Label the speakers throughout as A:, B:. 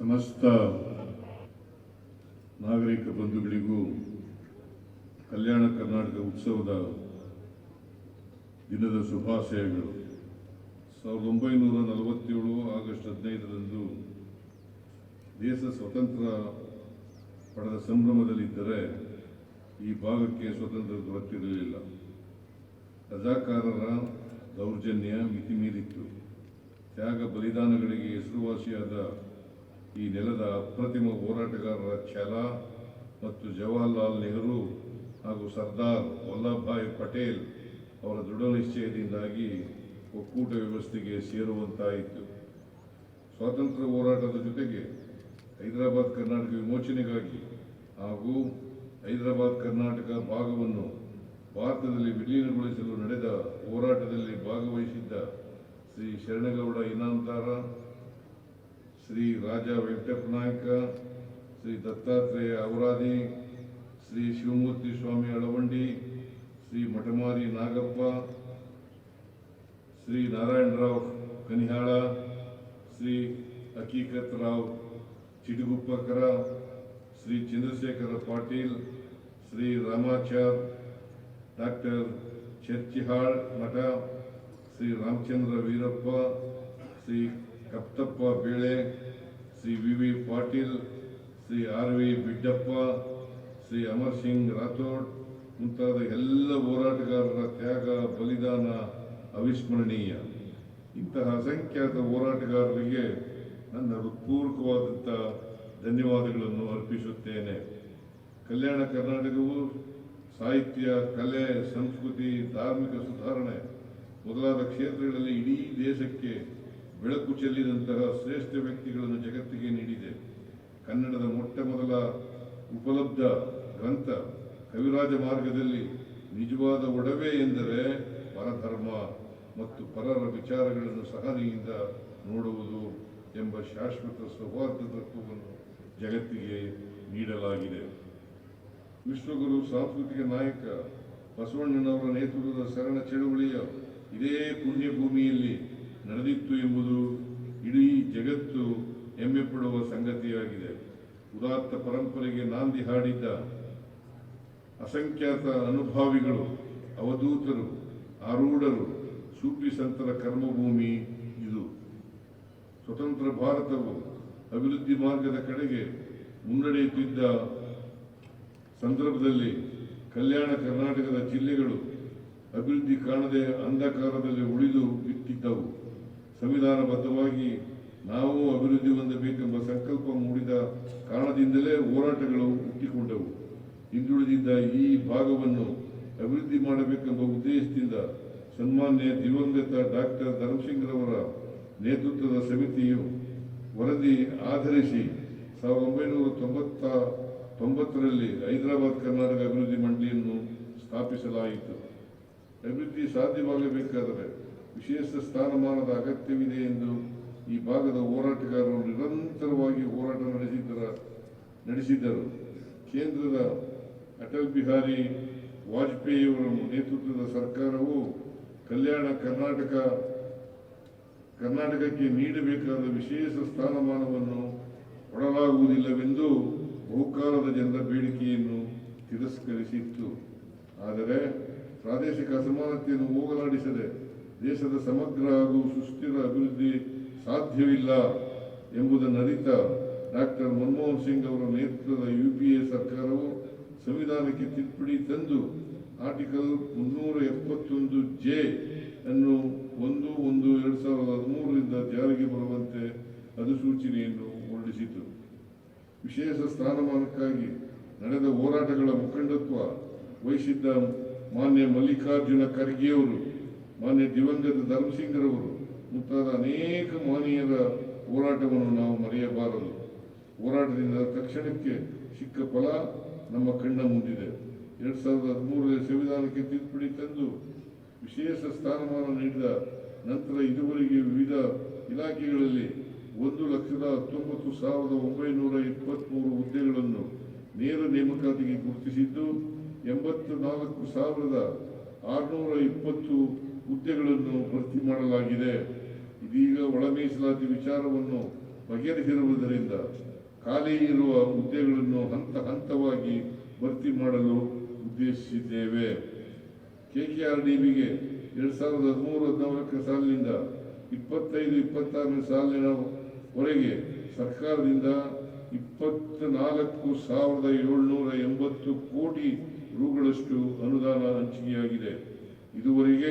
A: ಸಮಸ್ತ ನಾಗರಿಕ ಬಂಧುಗಳಿಗೂ ಕಲ್ಯಾಣ ಕರ್ನಾಟಕ ಉತ್ಸವದ ದಿನದ ಶುಭಾಶಯಗಳು. ಸಾವಿರದ ಒಂಬೈನೂರ ನಲವತ್ತೇಳು ಆಗಸ್ಟ್ ಹದಿನೈದರಂದು ದೇಶ ಸ್ವತಂತ್ರ ಪಡೆದ ಸಂಭ್ರಮದಲ್ಲಿದ್ದರೆ ಈ ಭಾಗಕ್ಕೆ ಸ್ವತಂತ್ರ ದೊರಕಿರಲಿಲ್ಲ ರಜಾಕಾರರ ದೌರ್ಜನ್ಯ ಮಿತಿಮೀರಿತ್ತು. ತ್ಯಾಗ ಬಲಿದಾನಗಳಿಗೆ ಹೆಸರುವಾಸಿಯಾದ ಈ ನೆಲದ ಅಪ್ರತಿಮ ಹೋರಾಟಗಾರರ ಛಲ ಮತ್ತು ಜವಾಹರ್ಲಾಲ್ ನೆಹರು ಹಾಗೂ ಸರ್ದಾರ್ ವಲ್ಲಭಭಾಯ್ ಪಟೇಲ್ ಅವರ ದೃಢ ನಿಶ್ಚಯದಿಂದಾಗಿ ಒಕ್ಕೂಟ ವ್ಯವಸ್ಥೆಗೆ ಸೇರುವಂತಾಯಿತು. ಸ್ವಾತಂತ್ರ್ಯ ಹೋರಾಟದ ಜೊತೆಗೆ ಹೈದರಾಬಾದ್ ಕರ್ನಾಟಕ ವಿಮೋಚನೆಗಾಗಿ ಹಾಗೂ ಹೈದರಾಬಾದ್ ಕರ್ನಾಟಕ ಭಾಗವನ್ನು ಭಾರತದಲ್ಲಿ ವಿಲೀನಗೊಳಿಸಲು ನಡೆದ ಹೋರಾಟದಲ್ಲಿ ಭಾಗವಹಿಸಿದ್ದ Shri Sharanagouda Inamdar Shri Raja Venkatappa Nayaka Shri Dattatreya Avaradi Shri Shivamurthy Swami Alavandi Shri Mathamari Nagappa Shri Narayanrao Kanihal Shri Hakikat Rao Chitaguppakar Shri Chandrashekhar Patil Shri Ramachar doctor Charchihal Math Shri Ramachandra Veerappa Shri Kaptappa Bele, Shri V V Patil, Shri R V Biddappa, Shri Amar Singh Rathod ಮುಂತಾದ ಎಲ್ಲ ಹೋರಾಟಗಾರರ ತ್ಯಾಗ, ಬಲಿದಾನ, ಅವಿಸ್ಮರಣೀಯ. ಇಂತಹ ಅಸಂಖ್ಯಾತ ಹೋರಾಟಗಾರರಿಗೆ ನನ್ನ ಹೃತ್ಪೂರ್ವಕವಾದಂಥ ಧನ್ಯವಾದಗಳನ್ನು ಅರ್ಪಿಸುತ್ತೇನೆ. ಕಲ್ಯಾಣ ಕರ್ನಾಟಕವು ಸಾಹಿತ್ಯ, ಕಲೆ, ಸಂಸ್ಕೃತಿ, ಧಾರ್ಮಿಕ ಸುಧಾರಣೆ ಮೊದಲಾದ ಕ್ಷೇತ್ರಗಳಲ್ಲಿ ಇಡೀ ದೇಶಕ್ಕೆ ಬೆಳಕು ಚೆಲ್ಲಿದಂತಹ ಶ್ರೇಷ್ಠ ವ್ಯಕ್ತಿಗಳನ್ನು ಜಗತ್ತಿಗೆ ನೀಡಿದೆ. ಕನ್ನಡದ ಮೊಟ್ಟ ಮೊದಲ ಉಪಲಬ್ಧ ಗ್ರಂಥ ಕವಿರಾಜ ಮಾರ್ಗದಲ್ಲಿ ನಿಜವಾದ ಒಡವೆ ಎಂದರೆ ಪರಧರ್ಮ ಮತ್ತು ಪರರ ವಿಚಾರಗಳನ್ನು ಸಹನೆಯಿಂದ ನೋಡುವುದು ಎಂಬ ಶಾಶ್ವತ ಸೌಹಾರ್ದ ತತ್ವವನ್ನು ಜಗತ್ತಿಗೆ ನೀಡಲಾಗಿದೆ. ವಿಶ್ವಗುರು ಸಾಂಸ್ಕೃತಿಕ ನಾಯಕ ಬಸವಣ್ಣನವರ ನೇತೃತ್ವದ ಶರಣ ಚಳುವಳಿಯ ಇದೇ ಪುಣ್ಯಭೂಮಿಯಲ್ಲಿ ನಡೆದಿತ್ತು ಎಂಬುದು ಇಡೀ ಜಗತ್ತು ಹೆಮ್ಮೆ ಪಡುವ ಸಂಗತಿಯಾಗಿದೆ. ಉದಾತ್ತ ಪರಂಪರೆಗೆ ನಾಂದಿ ಹಾಡಿದ್ದ ಅಸಂಖ್ಯಾತ ಅನುಭಾವಿಗಳು, ಅವಧೂತರು, ಆರೂಢರು ಸೂಪಿ ಸಂತರ ಕರ್ಮಭೂಮಿ ಇದು. ಸ್ವತಂತ್ರ ಭಾರತವು ಅಭಿವೃದ್ಧಿ ಮಾರ್ಗದ ಕಡೆಗೆ ಮುನ್ನಡೆಯುತ್ತಿದ್ದ ಸಂದರ್ಭದಲ್ಲಿ ಕಲ್ಯಾಣ ಕರ್ನಾಟಕದ ಜಿಲ್ಲೆಗಳು ಅಭಿವೃದ್ಧಿ ಕಾಣದೆ ಅಂಧಕಾರದಲ್ಲಿ ಉಳಿದು ಬಿಟ್ಟಿದ್ದವು. ಸಂವಿಧಾನಬದ್ಧವಾಗಿ ನಾವು ಅಭಿವೃದ್ಧಿ ಹೊಂದಬೇಕೆಂಬ ಸಂಕಲ್ಪ ಮೂಡಿದ ಕಾರಣದಿಂದಲೇ ಹೋರಾಟಗಳು ಹುಟ್ಟಿಕೊಂಡವು. ಹಿಂದುಳಿದಿದ್ದ ಈ ಭಾಗವನ್ನು ಅಭಿವೃದ್ಧಿ ಮಾಡಬೇಕೆಂಬ ಉದ್ದೇಶದಿಂದ ಸನ್ಮಾನ್ಯ ದಿವಂಗತ ಡಾಕ್ಟರ್ ಧರ್ಮಸಿಂಗ್ರವರ ನೇತೃತ್ವದ ಸಮಿತಿಯು ವರದಿ ಆಧರಿಸಿ ಸಾವಿರದ ಒಂಬೈನೂರ ತೊಂಬತ್ತ ತೊಂಬತ್ತರಲ್ಲಿ ಹೈದರಾಬಾದ್ ಕರ್ನಾಟಕ ಅಭಿವೃದ್ಧಿ ಮಂಡಳಿಯನ್ನು ಸ್ಥಾಪಿಸಲಾಯಿತು. ಅಭಿವೃದ್ಧಿ ಸಾಧ್ಯವಾಗಬೇಕಾದರೆ ವಿಶೇಷ ಸ್ಥಾನಮಾನದ ಅಗತ್ಯವಿದೆ ಎಂದು ಈ ಭಾಗದ ಹೋರಾಟಗಾರರು ನಿರಂತರವಾಗಿ ಹೋರಾಟ ನಡೆಸಿದ್ದರ, ನಡೆಸಿದ್ದರು. ಕೇಂದ್ರದ ಅಟಲ್ ಬಿಹಾರಿ ವಾಜಪೇಯಿಯವರ ನೇತೃತ್ವದ ಸರ್ಕಾರವು ಕಲ್ಯಾಣ ಕರ್ನಾಟಕ, ಕರ್ನಾಟಕಕ್ಕೆ ನೀಡಬೇಕಾದ ವಿಶೇಷ ಸ್ಥಾನಮಾನವನ್ನು ಕೊಡಲಾಗುವುದಿಲ್ಲವೆಂದು ಬಹುಕಾಲದ ಜನರ ಬೇಡಿಕೆಯನ್ನು ತಿರಸ್ಕರಿಸಿತ್ತು. ಆದರೆ ಪ್ರಾದೇಶಿಕ ಅಸಮಾನತೆಯನ್ನು ಹೋಗಲಾಡಿಸದೆ ದೇಶದ ಸಮಗ್ರ ಹಾಗೂ ಸುಸ್ಥಿರ ಅಭಿವೃದ್ಧಿ ಸಾಧ್ಯವಿಲ್ಲ ಎಂಬುದನ್ನು ಅರಿತ ಡಾಕ್ಟರ್ ಮನಮೋಹನ್ ಸಿಂಗ್ ಅವರ ನೇತೃತ್ವದ ಎ ಸರ್ಕಾರವು ಸಂವಿಧಾನಕ್ಕೆ ತಿದ್ದುಪಡಿ ತಂದು ಆರ್ಟಿಕಲ್ ಮುನ್ನೂರ ಎಪ್ಪತ್ತೊಂದು ಜೆ ಅನ್ನು ಒಂದು ಒಂದು ಎರಡು ಸಾವಿರದ ಹದಿಮೂರರಿಂದ ಜಾರಿಗೆ ಬರುವಂತೆ ಅಧಿಸೂಚನೆಯನ್ನು ಹೊರಡಿಸಿತು. ವಿಶೇಷ ಸ್ಥಾನಮಾನಕ್ಕಾಗಿ ನಡೆದ ಹೋರಾಟಗಳ ಮುಖಂಡತ್ವ ವಹಿಸಿದ್ದ ಮಾನ್ಯ ಮಲ್ಲಿಕಾರ್ಜುನ ಖರ್ಗೆಯವರು ಮಾನ್ಯ ದಿವಂಗತ ಧರ್ಮಸಿಂಗರವರು ಮುಂತಾದ ಅನೇಕ ಮಾನೀಯರ ಹೋರಾಟವನ್ನು ನಾವು ಮರೆಯಬಾರದು. ಹೋರಾಟದಿಂದ ತಕ್ಷಣಕ್ಕೆ ಸಿಕ್ಕ ಫಲ ನಮ್ಮ ಕಣ್ಣ ಮುಂದಿದೆ. ಎರಡು ಸಾವಿರದ ಹದಿಮೂರರ ಸಂವಿಧಾನಕ್ಕೆ ತಿದ್ದುಪಡಿ ತಂದು ವಿಶೇಷ ಸ್ಥಾನಮಾನ ನೀಡಿದ ನಂತರ ಇದುವರೆಗೆ ವಿವಿಧ ಇಲಾಖೆಗಳಲ್ಲಿ ಒಂದು ಲಕ್ಷದ ಹತ್ತೊಂಬತ್ತು ಸಾವಿರದ ಒಂಬೈನೂರ ಇಪ್ಪತ್ತ್ಮೂರು ಹುದ್ದೆಗಳನ್ನು ನೇರ ನೇಮಕಾತಿಗೆ ಗುರುತಿಸಿದ್ದು ಎಂಬತ್ತು ನಾಲ್ಕು ಸಾವಿರದ ಆರುನೂರ ಇಪ್ಪತ್ತು ಹುದ್ದೆಗಳನ್ನು ಭರ್ತಿ ಮಾಡಲಾಗಿದೆ. ಇದೀಗ ಒಳ ಮೀಸಲಾತಿ ವಿಚಾರವನ್ನು ಬಗೆಹರಿಸಿರುವುದರಿಂದ ಖಾಲಿ ಇರುವ ಹುದ್ದೆಗಳನ್ನು ಹಂತ ಹಂತವಾಗಿ ಭರ್ತಿ ಮಾಡಲು ಉದ್ದೇಶಿಸಿದ್ದೇವೆ. ಕೆಕೆಆರ್ಡಿಬಿಗೆ ಎರಡು ಸಾವಿರದ ಹದಿಮೂರು ಹದಿನಾಲ್ಕನೇ ಸಾಲಿನಿಂದ ಇಪ್ಪತ್ತೈದು, ಇಪ್ಪತ್ತಾರನೇ ಸಾಲಿನವರೆಗೆ ಸರ್ಕಾರದಿಂದ ಇಪ್ಪತ್ನಾಲ್ಕು ಸಾವಿರದ ಏಳ್ನೂರ ಎಂಬತ್ತು ಕೋಟಿ ರೂಗಳಷ್ಟು ಅನುದಾನ ಹಂಚಿಕೆಯಾಗಿದೆ. ಇದುವರೆಗೆ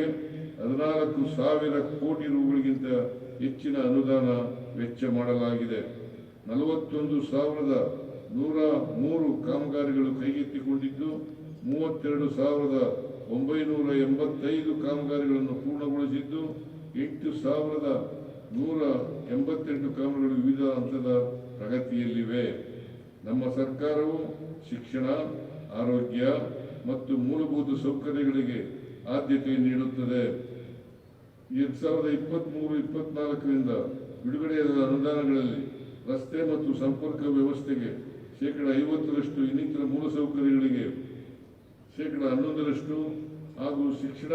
A: ಹದಿನಾಲ್ಕು ಸಾವಿರ ಕೋಟಿ ರೂಗಳಿಗಿಂತ ಹೆಚ್ಚಿನ ಅನುದಾನ ವೆಚ್ಚ ಮಾಡಲಾಗಿದೆ. ನಲವತ್ತೊಂದು ಸಾವಿರದ ನೂರ ಮೂರು ಕಾಮಗಾರಿಗಳು ಕೈಗೆತ್ತಿಕೊಂಡಿದ್ದು, ಮೂವತ್ತೆರಡು ಸಾವಿರದ ಒಂಬೈನೂರ ಎಂಬತ್ತೈದು ಕಾಮಗಾರಿಗಳನ್ನು ಪೂರ್ಣಗೊಳಿಸಿದ್ದು, ಎಂಟು ಸಾವಿರದ ನೂರ ಎಂಬತ್ತೆಂಟು ಕಾಮಗಾರಿಗಳು ವಿವಿಧ ಹಂತದ ಪ್ರಗತಿಯಲ್ಲಿವೆ. ನಮ್ಮ ಸರ್ಕಾರವು ಶಿಕ್ಷಣ, ಆರೋಗ್ಯ ಮತ್ತು ಮೂಲಭೂತ ಸೌಕರ್ಯಗಳಿಗೆ ಆದ್ಯತೆ ನೀಡುತ್ತದೆ. ಎರಡ್ ಸಾವಿರದ ಇಪ್ಪತ್ತ್ಮೂರು ಇಪ್ಪತ್ನಾಲ್ಕರಿಂದ ಬಿಡುಗಡೆಯಾದ ಅನುದಾನಗಳಲ್ಲಿ ರಸ್ತೆ ಮತ್ತು ಸಂಪರ್ಕ ವ್ಯವಸ್ಥೆಗೆ ಶೇಕಡ ಐವತ್ತರಷ್ಟು ಇನ್ನಿತರ ಮೂಲಸೌಕರ್ಯಗಳಿಗೆ ಶೇಕಡ ಹನ್ನೊಂದರಷ್ಟು ಹಾಗೂ ಶಿಕ್ಷಣ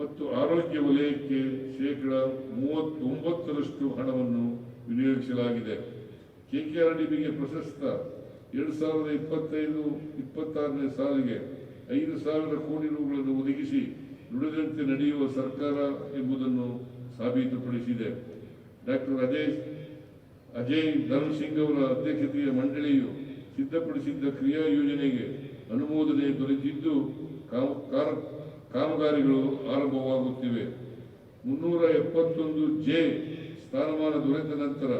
A: ಮತ್ತು ಆರೋಗ್ಯ ವಲಯಕ್ಕೆ ಶೇಕಡ ಮೂವತ್ತೊಂಬತ್ತರಷ್ಟು ಹಣವನ್ನು ವಿನಿಯೋಗಿಸಲಾಗಿದೆ. ಕೆಕೆಆರ್ಡಿಬಿಗೆ ಪ್ರಶಸ್ತ ಎರಡು ಸಾವಿರದ ಇಪ್ಪತ್ತೈದು, ಇಪ್ಪತ್ತಾರನೇ ಸಾಲಿಗೆ ಐದು ಸಾವಿರ ಕೋಟಿ ರೂಗಳನ್ನು ಒದಗಿಸಿ ನುಡಿದಂತೆ ನಡೆಯುವ ಸರ್ಕಾರ ಎಂಬುದನ್ನು ಸಾಬೀತುಪಡಿಸಿದೆ. ಡಾಕ್ಟರ್ ಅಜಯ್ ಅಜಯ್ ಧರ್ಮ್ ಸಿಂಗ್ ಅವರ ಅಧ್ಯಕ್ಷತೆಯ ಮಂಡಳಿಯು ಸಿದ್ಧಪಡಿಸಿದ್ದ ಕ್ರಿಯಾ ಯೋಜನೆಗೆ ಅನುಮೋದನೆ ದೊರೆತಿದ್ದು ಕಾಮಗಾರಿಗಳು ಆರಂಭವಾಗುತ್ತಿವೆ. ಮುನ್ನೂರ ಎಪ್ಪತ್ತೊಂದು ಜೆ ಸ್ಥಾನಮಾನ ದೊರೆತ ನಂತರ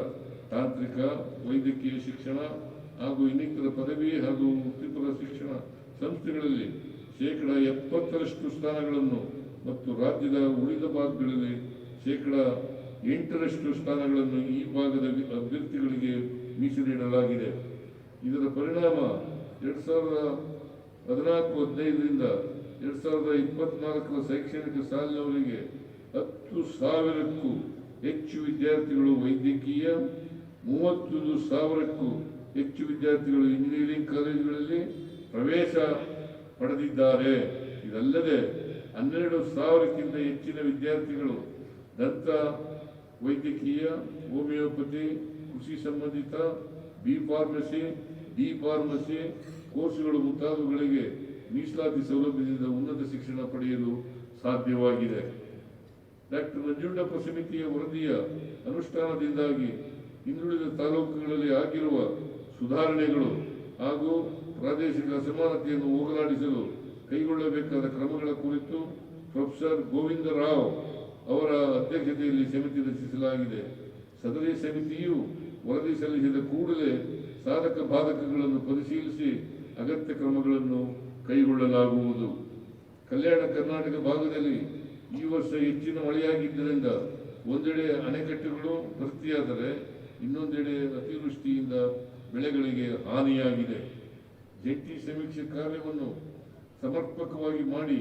A: ತಾಂತ್ರಿಕ, ವೈದ್ಯಕೀಯ ಶಿಕ್ಷಣ ಹಾಗೂ ಇನ್ನಿತರ ಪದವಿ ಹಾಗೂ ವೃತ್ತಿಪರ ಶಿಕ್ಷಣ ಸಂಸ್ಥೆಗಳಲ್ಲಿ ಶೇಕಡ ಎಪ್ಪತ್ತರಷ್ಟು ಸ್ಥಾನಗಳನ್ನು ಮತ್ತು ರಾಜ್ಯದ ಉಳಿದ ಭಾಗಗಳಲ್ಲಿ ಶೇಕಡ ಎಂಟರಷ್ಟು ಸ್ಥಾನಗಳನ್ನು ಈ ಭಾಗದ ಅಭ್ಯರ್ಥಿಗಳಿಗೆ ಮೀಸಲಿಡಲಾಗಿದೆ ಇದರ ಪರಿಣಾಮ ಎರಡು ಸಾವಿರದ ಹದಿನಾಲ್ಕು ಹದಿನೈದರಿಂದ ಎರಡು ಸಾವಿರದ ಇಪ್ಪತ್ನಾಲ್ಕರ ಶೈಕ್ಷಣಿಕ ಸಾಲಿನವರೆಗೆ ಹತ್ತು ಸಾವಿರಕ್ಕೂ ಹೆಚ್ಚು ವಿದ್ಯಾರ್ಥಿಗಳು ವೈದ್ಯಕೀಯ, ಮೂವತ್ತೊಂದು ಸಾವಿರಕ್ಕೂ ಹೆಚ್ಚು ವಿದ್ಯಾರ್ಥಿಗಳು ಇಂಜಿನಿಯರಿಂಗ್ ಕಾಲೇಜುಗಳಲ್ಲಿ ಪ್ರವೇಶ ಪಡೆದಿದ್ದಾರೆ. ಇದಲ್ಲದೆ ಹನ್ನೆರಡು ಸಾವಿರಕ್ಕಿಂತ ಹೆಚ್ಚಿನ ವಿದ್ಯಾರ್ಥಿಗಳು ದಂತ, ವೈದ್ಯಕೀಯ, ಹೋಮಿಯೋಪತಿ, ಕೃಷಿ ಸಂಬಂಧಿತ, ಬಿ ಫಾರ್ಮಸಿ, ಡಿ ಫಾರ್ಮಸಿ ಕೋರ್ಸ್ಗಳು ಮುಂತಾದವುಗಳಿಗೆ ಮೀಸಲಾತಿ ಸೌಲಭ್ಯದಿಂದ ಉನ್ನತ ಶಿಕ್ಷಣ ಪಡೆಯಲು ಸಾಧ್ಯವಾಗಿದೆ. ಡಾಕ್ಟರ್ ನಂಜುಂಡಪ್ಪ ಸಮಿತಿಯ ವರದಿಯ ಅನುಷ್ಠಾನದಿಂದಾಗಿ ಹಿಂದುಳಿದ ತಾಲೂಕುಗಳಲ್ಲಿ ಆಗಿರುವ ಸುಧಾರಣೆಗಳು ಹಾಗೂ ಪ್ರಾದೇಶಿಕ ಅಸಮಾನತೆಯನ್ನು ಹೋಗಲಾಡಿಸಲು ಕೈಗೊಳ್ಳಬೇಕಾದ ಕ್ರಮಗಳ ಕುರಿತು ಪ್ರೊಫೆಸರ್ ಗೋವಿಂದ ರಾವ್ ಅವರ ಅಧ್ಯಕ್ಷತೆಯಲ್ಲಿ ಸಮಿತಿ ರಚಿಸಲಾಗಿದೆ. ಸದರಿ ಸಮಿತಿಯು ವರದಿ ಸಲ್ಲಿಸಿದ ಕೂಡಲೇ ಸಾಧಕ ಬಾಧಕಗಳನ್ನು ಪರಿಶೀಲಿಸಿ ಅಗತ್ಯ ಕ್ರಮಗಳನ್ನು ಕೈಗೊಳ್ಳಲಾಗುವುದು. ಕಲ್ಯಾಣ ಕರ್ನಾಟಕ ಭಾಗದಲ್ಲಿ ಈ ವರ್ಷ ಹೆಚ್ಚಿನ ಮಳೆಯಾಗಿದ್ದರಿಂದ ಒಂದೆಡೆ ಅಣೆಕಟ್ಟುಗಳು ಭರ್ತಿಯಾದರೆ ಇನ್ನೊಂದೆಡೆ ಅತಿವೃಷ್ಟಿಯಿಂದ ಬೆಳೆಗಳಿಗೆ ಹಾನಿಯಾಗಿದೆ. ಜಂಟಿ ಸಮೀಕ್ಷೆ ಕಾರ್ಯವನ್ನು ಸಮರ್ಪಕವಾಗಿ ಮಾಡಿ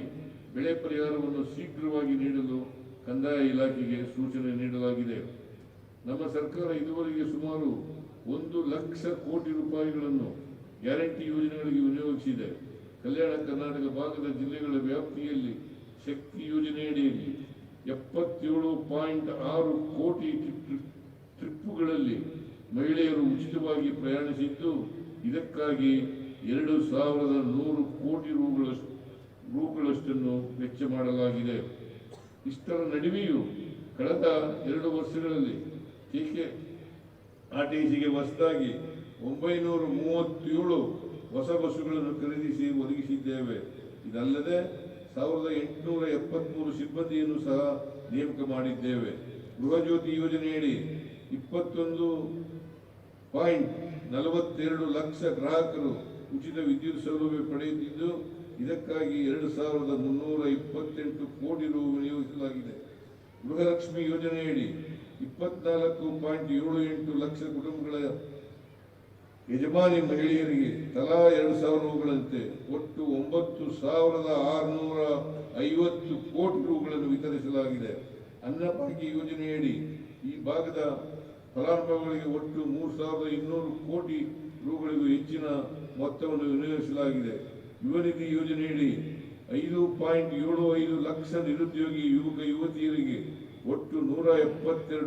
A: ಬೆಳೆ ಪರಿಹಾರವನ್ನು ಶೀಘ್ರವಾಗಿ ನೀಡಲು ಕಂದಾಯ ಇಲಾಖೆಗೆ ಸೂಚನೆ ನೀಡಲಾಗಿದೆ. ನಮ್ಮ ಸರ್ಕಾರ ಇದುವರೆಗೆ ಸುಮಾರು ಒಂದು ಲಕ್ಷ ಕೋಟಿ ರೂಪಾಯಿಗಳನ್ನು ಗ್ಯಾರಂಟಿ ಯೋಜನೆಗಳಿಗೆ ವಿನಿಯೋಗಿಸಿದೆ. ಕಲ್ಯಾಣ ಕರ್ನಾಟಕ ಭಾಗದ ಜಿಲ್ಲೆಗಳ ವ್ಯಾಪ್ತಿಯಲ್ಲಿ ಶಕ್ತಿ ಯೋಜನೆಯಡಿಯಲ್ಲಿ ಎಪ್ಪತ್ತೇಳು ಪಾಯಿಂಟ್ ಆರು ಕೋಟಿ ಟ್ರಿಪ್- ಟ್ರಿಪ್ಪುಗಳಲ್ಲಿ ಮಹಿಳೆಯರು ಉಚಿತವಾಗಿ ಪ್ರಯಾಣಿಸಿದ್ದು ಇದಕ್ಕಾಗಿ ಎರಡು ಸಾವಿರದ ನೂರು ಕೋಟಿ ರೂಗಳಷ್ಟು, ರೂಗಳಷ್ಟನ್ನು ವೆಚ್ಚ ಮಾಡಲಾಗಿದೆ. ಇಷ್ಟರ ನಡುವೆಯೂ ಕಳೆದ ಎರಡು ವರ್ಷಗಳಲ್ಲಿ ಟೀಕೆ ಆರ್ ಟಿ ಸಿಗೆ ಹೊಸದಾಗಿ ಒಂಬೈನೂರ ಮೂವತ್ತೇಳು ಹೊಸ ಬಸ್ಸುಗಳನ್ನು ಖರೀದಿಸಿ ಒದಗಿಸಿದ್ದೇವೆ. ಇದಲ್ಲದೆ ಸಾವಿರದ ಎಂಟುನೂರ ಎಪ್ಪತ್ತ್ಮೂರು ಸಿಬ್ಬಂದಿಯನ್ನು ಸಹ ನೇಮಕ ಮಾಡಿದ್ದೇವೆ. ಗೃಹಜ್ಯೋತಿ ಯೋಜನೆಯಡಿ ಇಪ್ಪತ್ತೊಂದು ಪಾಯಿಂಟ್ ನಲವತ್ತೆರಡು ಲಕ್ಷ ಗ್ರಾಹಕರು ಉಚಿತ ವಿದ್ಯುತ್ ಸೌಲಭ್ಯ ಪಡೆಯುತ್ತಿದ್ದು, ಇದಕ್ಕಾಗಿ ಎರಡು ಸಾವಿರದ ಮುನ್ನೂರ ಇಪ್ಪತ್ತೆಂಟು ಕೋಟಿ ರು ವಿನಿಯೋಗಿಸಲಾಗಿದೆ. ಗೃಹಲಕ್ಷ್ಮಿ ಯೋಜನೆಯಡಿ ಇಪ್ಪತ್ನಾಲ್ಕು ಪಾಯಿಂಟ್ ಏಳು ಎಂಟು ಲಕ್ಷ ಕುಟುಂಬಗಳ ಯಜಮಾನಿ ಮಹಿಳೆಯರಿಗೆ ತಲಾ ಎರಡು ಸಾವಿರ ರೂಗಳಂತೆ ಒಟ್ಟು ಒಂಬತ್ತು ಸಾವಿರದ ಆರುನೂರ ಐವತ್ತು ಕೋಟಿ ರೂಗಳನ್ನು ವಿತರಿಸಲಾಗಿದೆ. ಅನ್ನಭಾಗ್ಯ ಯೋಜನೆಯಡಿ ಈ ಭಾಗದ ಫಲಾನುಭವಿಗಳಿಗೆ ಒಟ್ಟು ಮೂರು ಸಾವಿರದ ಇನ್ನೂರು ಕೋಟಿ ರೂಗಳಿಗೂ ಹೆಚ್ಚಿನ ಮೊತ್ತವನ್ನು ವಿನಿಯೋಗಿಸಲಾಗಿದೆ. ಯುವನಿಧಿ ಯೋಜನೆಯಡಿ ಐದು ಪಾಯಿಂಟ್ ಏಳು ಐದು ಲಕ್ಷ ನಿರುದ್ಯೋಗಿ ಯುವಕ ಯುವತಿಯರಿಗೆ ಒಟ್ಟು ನೂರ ಎಪ್ಪತ್ತೆರಡು